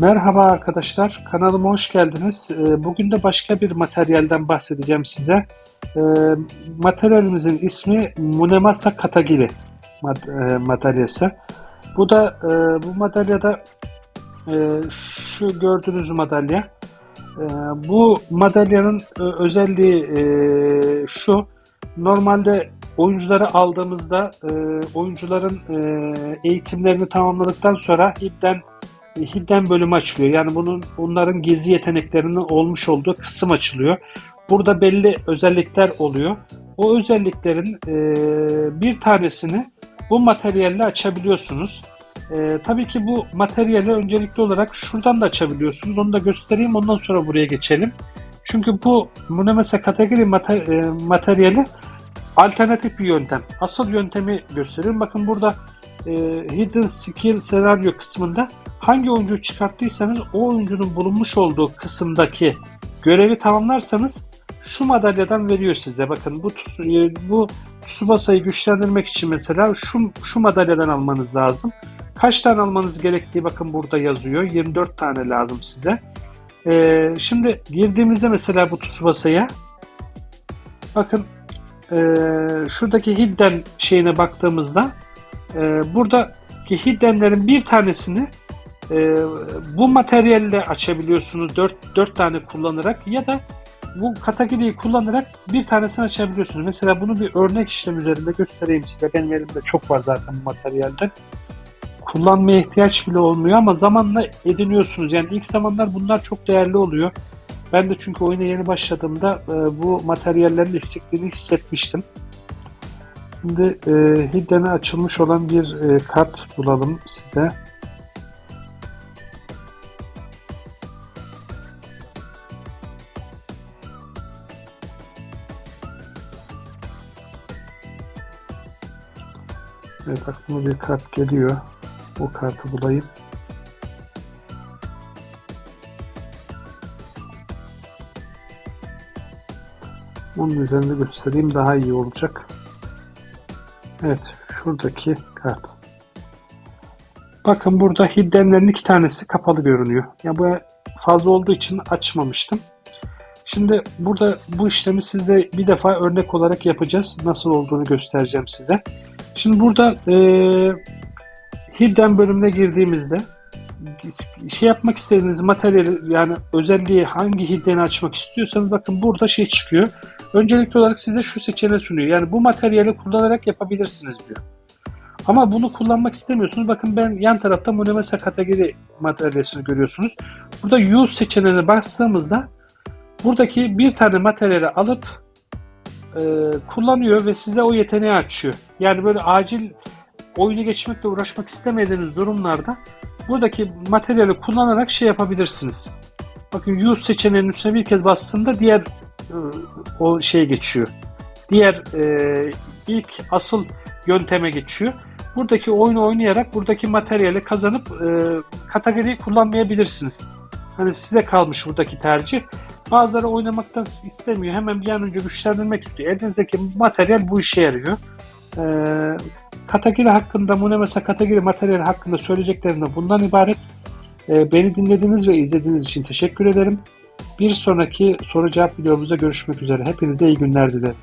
Merhaba arkadaşlar, kanalıma hoş geldiniz. Ee, Bugün de başka bir materyalden bahsedeceğim size. Ee, Materyalimizin ismi Munemasa Katagiri mad- e, madalyası. Bu da e, bu madalyada e, şu gördüğünüz madalya. Bu madalyanın özelliği şu. Normalde oyuncuları aldığımızda oyuncuların eğitimlerini tamamladıktan sonra İB'den hidden bölümü açılıyor. Yani bunun onların gizli yeteneklerinin olmuş olduğu kısım açılıyor. Burada belli özellikler oluyor. O özelliklerin e, bir tanesini bu materyalle açabiliyorsunuz. E, tabii ki bu materyali öncelikli olarak şuradan da açabiliyorsunuz. Onu da göstereyim. Ondan sonra buraya geçelim. Çünkü bu Munemese kategori mater, e, materyali alternatif bir yöntem. Asıl yöntemi gösteriyorum. Bakın burada e, Hidden Skill senaryo kısmında hangi oyuncuyu çıkarttıysanız o oyuncunun bulunmuş olduğu kısımdaki görevi tamamlarsanız şu madalyadan veriyor size. Bakın bu e, bu Tsubasa'yı güçlendirmek için mesela şu şu madalyadan almanız lazım. Kaç tane almanız gerektiği bakın burada yazıyor. 24 tane lazım size. Ee, şimdi girdiğimizde mesela bu Tsubasa'ya bakın ee, şuradaki hidden şeyine baktığımızda e, buradaki hiddenlerin bir tanesini e, bu materyalle açabiliyorsunuz 4, 4 tane kullanarak ya da bu kategoriyi kullanarak bir tanesini açabiliyorsunuz. Mesela bunu bir örnek işlem üzerinde göstereyim size. Benim elimde çok var zaten bu materyalden. Kullanmaya ihtiyaç bile olmuyor ama zamanla ediniyorsunuz. Yani ilk zamanlar bunlar çok değerli oluyor. Ben de çünkü oyuna yeni başladığımda e, bu materyallerin eksikliğini hissetmiştim. Şimdi e, Hidden'e açılmış olan bir e, kart bulalım size. Evet aklıma bir kart geliyor. O kartı bulayım. Onun üzerinde göstereyim daha iyi olacak. Evet, şuradaki kart. Bakın burada hiddenlerin iki tanesi kapalı görünüyor. Ya bu fazla olduğu için açmamıştım. Şimdi burada bu işlemi sizde bir defa örnek olarak yapacağız. Nasıl olduğunu göstereceğim size. Şimdi burada eee hidden bölümüne girdiğimizde şey yapmak istediğiniz materyali yani özelliği hangi hiddeni açmak istiyorsanız bakın burada şey çıkıyor. Öncelikli olarak size şu seçeneği sunuyor. Yani bu materyali kullanarak yapabilirsiniz diyor. Ama bunu kullanmak istemiyorsunuz. Bakın ben yan tarafta Monomesa kategori materyalini görüyorsunuz. Burada use seçeneğine bastığımızda buradaki bir tane materyali alıp e, kullanıyor ve size o yeteneği açıyor. Yani böyle acil oyunu geçmekle uğraşmak istemediğiniz durumlarda buradaki materyali kullanarak şey yapabilirsiniz. Bakın use seçeneğinin üstüne bir kez bastığında diğer e, o şey geçiyor. Diğer e, ilk asıl yönteme geçiyor. Buradaki oyunu oynayarak buradaki materyali kazanıp e, kategoriyi kullanmayabilirsiniz. Hani size kalmış buradaki tercih. Bazıları oynamaktan istemiyor. Hemen bir an önce güçlendirmek istiyor. Elinizdeki materyal bu işe yarıyor. Ee, kategori hakkında, Munemesa kategori materyal hakkında söyleyeceklerim de bundan ibaret. Ee, beni dinlediğiniz ve izlediğiniz için teşekkür ederim. Bir sonraki soru cevap videomuzda görüşmek üzere. Hepinize iyi günler dilerim.